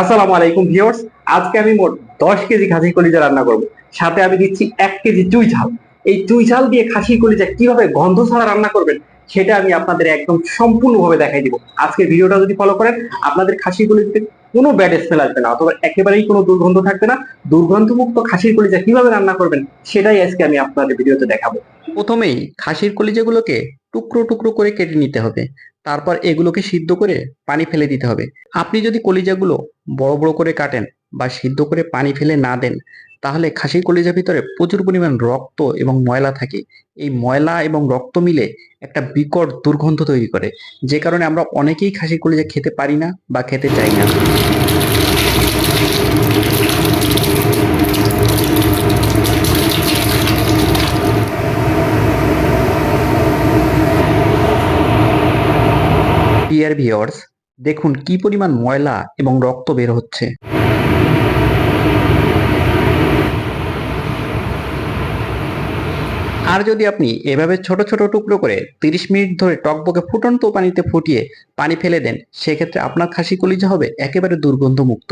আসসালামু আলাইকুম ভিউয়ার্স। আজকে আমি মোট দশ কেজি খাসির কলিজা রান্না করব। সাথে আমি দিচ্ছি এক কেজি চুই ঝাল। এই চুই ঝাল দিয়ে খাসির কলিজা কীভাবে গন্ধ ছাড়া রান্না করবেন, সেটা আমি আপনাদের একদম সম্পূর্ণভাবে দেখাই দিব। আজকের ভিডিওটা যদি ফলো করেন, আপনাদের খাসির কলিজাতে কোনো ব্যাড স্মেল আসবে না, অথবা একেবারেই কোনো দুর্গন্ধ থাকবে না। দুর্গন্ধমুক্ত খাসির কলিজা কীভাবে রান্না করবেন, সেটাই আজকে আমি আপনাদের ভিডিওতে দেখাবো। প্রথমেই খাসির কলিজাগুলোকে টুকরো টুকরো করে কেটে নিতে হবে। তারপর এগুলোকে সিদ্ধ করে পানি ফেলে দিতে হবে। আপনি যদি কলিজাগুলো বড় বড় করে কাটেন বা সিদ্ধ করে পানি ফেলে না দেন, তাহলে খাসির কলিজার ভিতরে প্রচুর পরিমাণ রক্ত এবং ময়লা থাকে। এই ময়লা এবং রক্ত মিলে একটা বিকট দুর্গন্ধ তৈরি করে, যে কারণে আমরা অনেকেই খাসির কলিজা খেতে পারি না বা খেতে চাই না। ডিয়ার ভিওর্স দেখুন কি পরিমাণ ময়লা এবং রক্ত বের হচ্ছে আর যদি আপনি এভাবে ছোট ছোট টুকরো করে তিরিশ মিনিট ধরে টকবকে ফুটন্ত পানিতে ফুটিয়ে পানি ফেলে দেন, সেক্ষেত্রে আপনার খাসি কলিজা হবে একেবারে দুর্গন্ধমুক্ত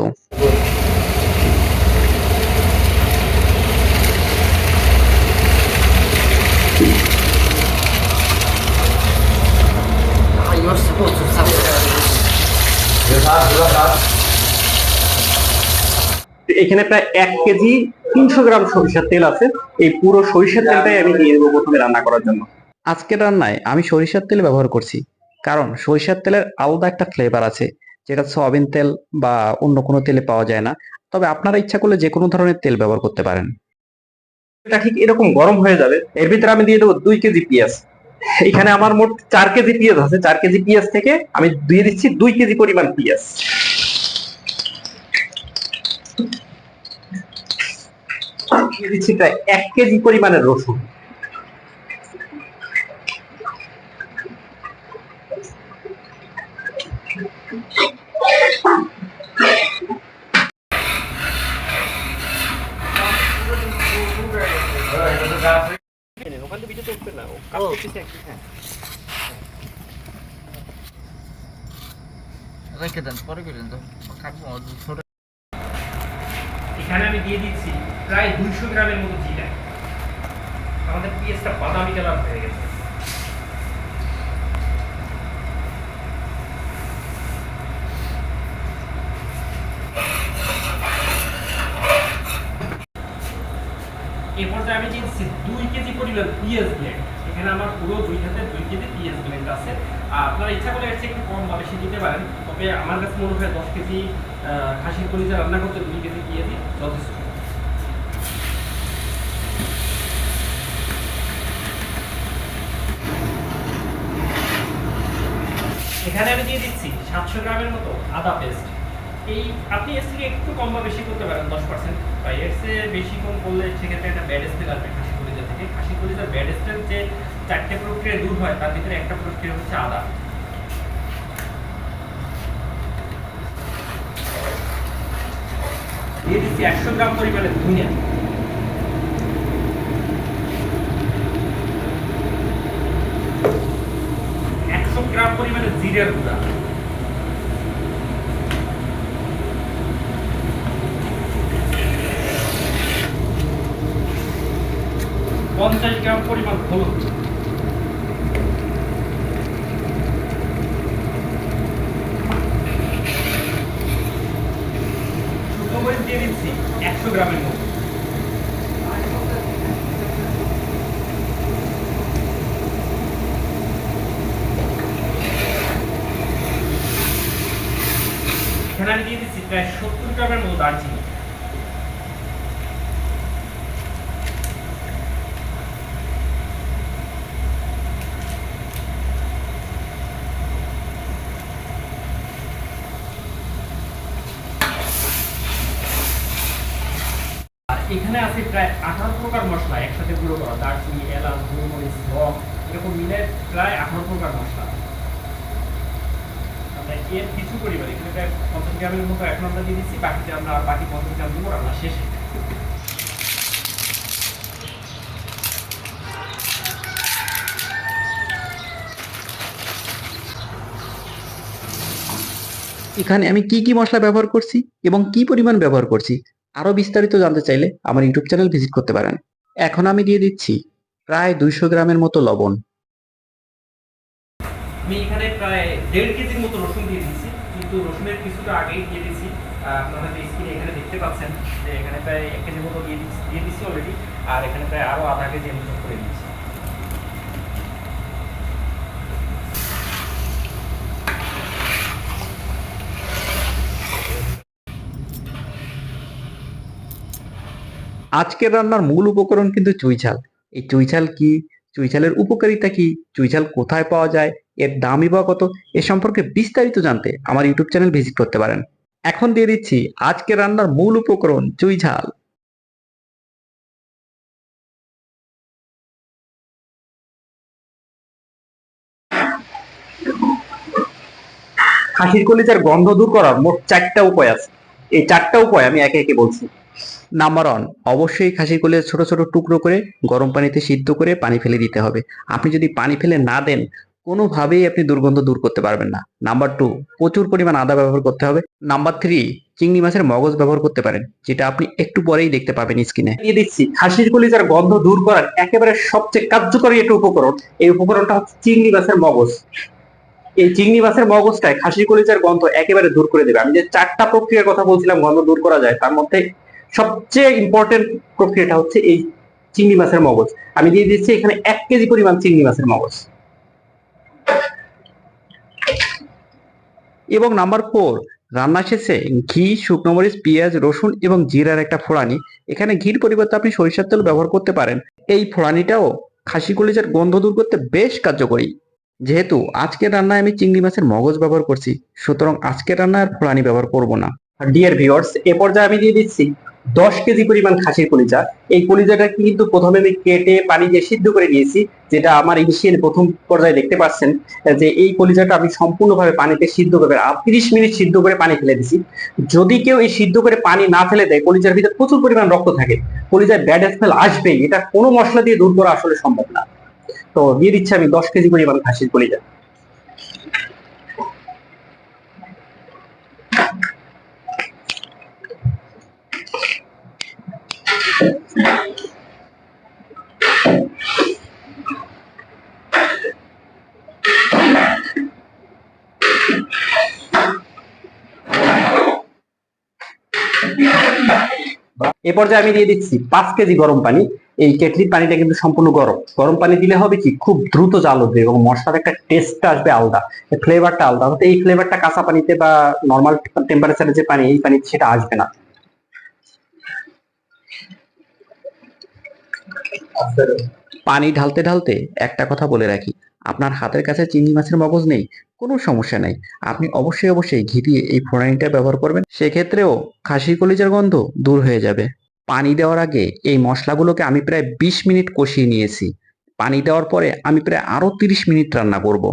supposed to. এখানে প্রায় এক কেজি তিনশো গ্রাম সরিষার তেল আছে। এই পুরো সরিষার তেলটাই আমি দিয়ে দেবো প্রথমে রান্না করার জন্য। আজকের রান্নায় আমি সরিষার তেল ব্যবহার করছি। কারণ সরিষার তেলের আলাদা একটা ফ্লেভার আছে যেটা সয়াবিন তেল বা অন্য কোনো তেলে পাওয়া যায় না। তবে আপনারা ইচ্ছা করলে যে কোনো ধরনের তেল ব্যবহার করতে পারেন। এটা ঠিক এরকম গরম হয়ে যাবে। এর ভিতরে আমি দিয়ে দেবো দুই কেজি পেঁয়াজ। এখানে আমার মোট চার কেজি পেঁয়াজ আছে, চার কেজি পেঁয়াজ থেকে আমি দিয়ে দিচ্ছি দুই কেজি পরিমাণ পেঁয়াজ। দিচ্ছি প্রায় এক কেজি পরিমাণের রসুন। রেখে দেন পরে করেন তো ছোট এখানে আমি দিয়ে দিচ্ছি প্রায় দুইশো গ্রামের মতো জিরা। আমাদের পিএসটা বাদামি কালার হয়ে গেছে। এ পর্যায়ে আমি দিচ্ছি দুই কেজি পরিমাণ পেঁয়াজ ব্লেন্ড এখানে আমার পুরো দুই হাতে দুই কেজি পেঁয়াজ ব্লেন্ড আছে। আপনারা ইচ্ছা করলে এর চেয়ে একটু কম বা বেশি দিতে পারেন। তবে আমার কাছে মনে হয় দশ কেজি খাসির কলিজা রান্না করতে দুই কেজি পেঁয়াজই যথেষ্ট। এখানে আমি দিয়ে দিচ্ছি সাতশো গ্রামের মতো আদা পেস্ট এই, আপনি এর থেকে একটু কম বা বেশি করতে পারেন, দশ পার্সেন্ট বা এর চেয়ে বেশি কম করলে সেক্ষেত্রে একটা ব্যাড স্মেল আসবে খাসি কলিজা থেকে। খাসি কলিজার ব্যাড স্মেল যে চারটে প্রক্রিয়া দূর হয়, তার ভিতরে একটা প্রক্রিয়া হচ্ছে আদা। দিয়ে দিচ্ছি একশো গ্রাম পরিমাণে ধনিয়া। একশো গ্রাম পরিমাণে জিরের গুঁড়া। পঞ্চাশ গ্রাম পরিমাণ হলুদ। দিয়ে দিচ্ছি, একশো গ্রামের দিয়ে দিচ্ছি প্রায় সত্তর গ্রামের মতো দারচিনি। এখানে আছে প্রায় আঠারো প্রকার মশলা একসাথে গুঁড়ো করা, দারচিনি, এলাচ, গোলমরিচ লং এরকম মিলে প্রায় আঠারো প্রকার মশলা। এর কিছু পরিমাণ, এখানে প্রায় পঞ্চাশ গ্রামের মতো এখন আমরা দিয়ে দিচ্ছি, বাকিটা আমরা বাকি পঞ্চাশ গ্রাম দিব রান্না শেষে এখানে আমি কি কি মশলা ব্যবহার করছি এবং কি পরিমাণ ব্যবহার করছি? আরও বিস্তারিত জানতে চাইলে আমার ইউটিউব চ্যানেল ভিজিট করতে পারেন। এখন আমি দিয়ে দিচ্ছি প্রায় দুইশো গ্রামের মতো লবণ। আমি এখানে প্রায় দেড় কেজির মতো রসুন দিয়ে দিয়েছি, কিন্তু রসুনের কিছুটা আগেই দিয়ে দিয়েছি। আপনারা যে স্ক্রিনে এখানে দেখতে পাচ্ছেন যে এখানে প্রায় এক কেজির মতো দিয়ে দিচ্ছি দিয়ে দিচ্ছি অলরেডি আর এখানে প্রায় আরও আধা কেজি আমি যোগ করে দিচ্ছি আজকের রান্নার মূল উপকরণ কিন্তু চুইঝাল এই চুইঝাল কি? চুইঝালের উপকারিতা কি? চুইঝাল কোথায় পাওয়া যায়? এর দামই বা কত? এ সম্পর্কে বিস্তারিত জানতে আমার ইউটিউব চ্যানেল ভিজিট করতে পারেন। এখন দিয়ে দিচ্ছি আজকের রান্নার মূল উপকরণ চুইঝাল খাসির কলিজার গন্ধ দূর করার মোট চারটা উপায় আছে। এই চারটা উপায় আমি একে একে বলছি। নাম্বার ওয়ান অবশ্যই খাসির কলে ছোট ছোট টুকরো করে গরম পানিতে সিদ্ধ করে পানি ফেলে দিতে হবে। আপনি যদি পানি ফেলে না দেন, কোনোভাবেই আপনি দুর্গন্ধ দূর করতে পারবেন না। নাম্বার টু প্রচুর পরিমাণ আদা ব্যবহার করতে হবে। নাম্বার থ্রি চিংড়ি মাছের মগজ ব্যবহার করতে পারেন, যেটা আপনি একটু পরেই দেখতে পাবেন স্ক্রিনে। দিয়ে দিচ্ছি, খাসির কলিজার গন্ধ দূর করার একেবারে সবচেয়ে কার্যকরী একটা উপকরণ, এই উপকরণটা হচ্ছে চিংড়ি মাছের মগজ। এই চিংড়ি মাছের মগজটায় খাসির কলিজার গন্ধ একেবারে দূর করে দেবে। আমি যে চারটা প্রক্রিয়ার কথা বলছিলাম, গন্ধ দূর করা যায়, তার মধ্যে সবচেয়ে ইম্পর্টেন্ট প্রক্রিয়াটা হচ্ছে এই চিংড়ি মাছের মগজ। আমি দিয়ে দিচ্ছি এখানে এক কেজি পরিমাণ চিংড়ি মাছের মগজ। এবং নাম্বার ফোর রান্না শেষে ঘি, শুকনো মরিচ, পেঁয়াজ, রসুন এবং জিরার একটা ফোড়ানি। এখানে ঘির পরিবর্তে আপনি সরিষার তেল ব্যবহার করতে পারেন। এই ফোড়ানিটাও খাসি কলিজার গন্ধ দূর করতে বেশ কার্যকরী। যেহেতু আজকের রান্নায় আমি চিংড়ি মাছের মগজ ব্যবহার করছি, সুতরাং আজকের রান্নায় আর ফোড়ানি ব্যবহার করব না। ডিয়ার ভিউয়ার্স এ পর্যায়ে আমি দিয়ে দিচ্ছি দশ কেজি পরিমাণ খাসির কলিজা। এই কলিজাটা কিন্তু প্রথমে আমি কেটে পানি দিয়ে সিদ্ধ করে নিয়েছি, যেটা আমার ইনিশিয়াল প্রথম পর্যায়ে দেখতে পাচ্ছেন, যে এই কলিজাটা আমি সম্পূর্ণভাবে পানিতে সিদ্ধ করে আর তিরিশ মিনিট সিদ্ধ করে পানি ফেলে দিছি। যদি কেউ এই সিদ্ধ করে পানি না ফেলে দেয়, কলিজার ভিতরে প্রচুর পরিমাণ রক্ত থাকে। কলিজায় ব্যাড স্মেল আসবেই, এটা কোনো মশলা দিয়ে দূর করা আসলে সম্ভব না। তো দিয়ে দিচ্ছি আমি দশ কেজি পরিমাণ খাসির কলিজা। এ পর্যায়ে আমি দিয়ে দিচ্ছি পাঁচ কেজি গরম পানি। এই কেটলির পানিটা কিন্তু সম্পূর্ণ গরম। গরম পানি দিলে হবে কি? খুব দ্রুত জাল উঠবে এবং মশলার একটা টেস্ট আসবে আলাদা। ফ্লেভারটা আলাদা। হতে এই ফ্লেভারটা কাঁচা পানিতে বা নর্মাল টেম্পারেচারে যে পানি, এই পানিতে সেটা আসবে না। পানি ঢালতে ঢালতে একটা কথা বলে রাখি। আপনার হাতের কাছে চিংড়ি মাছের মগজ নেই, কোনো সমস্যা নাই। আপনি অবশ্যই অবশ্যই ঘি দিয়ে এই ফোড়ানিটা ব্যবহার করবেন। সেক্ষেত্রেও খাসির কলিজার গন্ধ দূর হয়ে যাবে। পানি দেওয়ার আগে এই মশলাগুলোকে আমি প্রায় বিশ মিনিট কষিয়ে নিয়েছি। পানি দেওয়ার পরে আমি প্রায় আরও তিরিশ মিনিট রান্না করব।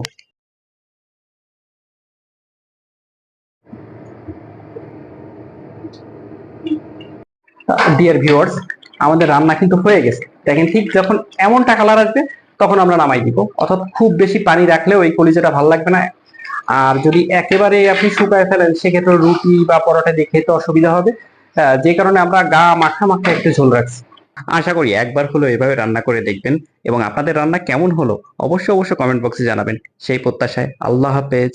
ডিয়ার ভিউয়ার্স আমাদের রান্না কিন্তু হয়ে গেছে। দেখেন ঠিক যখন এমনটা কালার আসবে, তখন আমরা নামাই দিব। অর্থাৎ খুব বেশি পানি রাখলেও এই কলিজাটা ভালো লাগবে না। আর যদি একেবারে আপনি শুকায় ফেলেন, সেক্ষেত্রে রুটি বা পরোটা দিয়ে খেতে অসুবিধা হবে। যে কারণে আমরা গা মাখা মাখা একটু ঝোল রাখছি। আশা করি একবার হলো এভাবে রান্না করে দেখবেন এবং আপনাদের রান্না কেমন হলো, অবশ্যই অবশ্যই কমেন্ট বক্সে জানাবেন। সেই প্রত্যাশায় আল্লাহ হাফেজ।